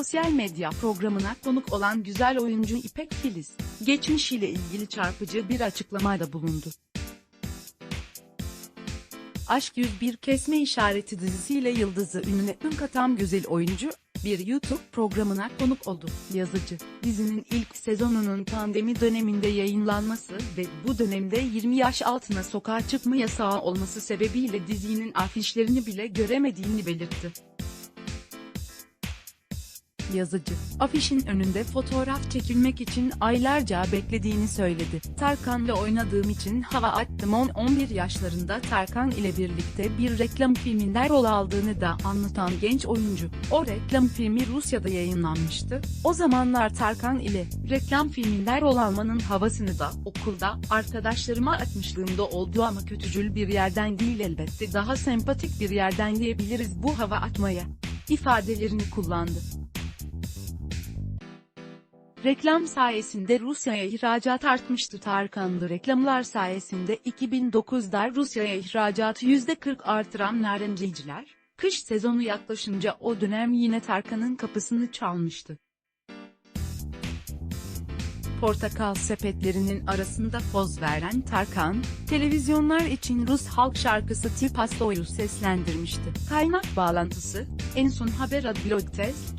sosyal medya programına konuk olan güzel oyuncu İpek Filiz, geçmişiyle ilgili çarpıcı bir açıklamada bulundu. Aşk 101 Kesme İşareti dizisiyle yıldızı ününe ün katan güzel oyuncu, bir YouTube programına konuk oldu. Yazıcı, dizinin ilk sezonunun pandemi döneminde yayınlanması ve bu dönemde 20 yaş altına sokağa çıkma yasağı olması sebebiyle dizinin afişlerini bile göremediğini belirtti. Yazıcı, afişin önünde fotoğraf çekilmek için aylarca beklediğini söyledi. Tarkan'la oynadığım için hava attım 10-11 yaşlarında Tarkan ile birlikte bir reklam filminde rol aldığını da anlatan genç oyuncu. O reklam filmi Rusya'da yayınlanmıştı. O zamanlar Tarkan ile reklam filminde rol almanın havasını da okulda arkadaşlarıma atmışlığımda oldu ama kötücül bir yerden değil elbette daha sempatik bir yerden diyebiliriz bu hava atmaya ifadelerini kullandı. Reklam sayesinde Rusya'ya ihracat artmıştı Tarkanlı reklamlar sayesinde 2009'da Rusya'ya ihracatı %40 artıran narenciciler, kış sezonu yaklaşınca o dönem yine Tarkan'ın kapısını çalmıştı. Portakal sepetlerinin arasında poz veren Tarkan, televizyonlar için Rus halk şarkısı Tipasto'yu seslendirmişti. Kaynak bağlantısı, en son haber blog test,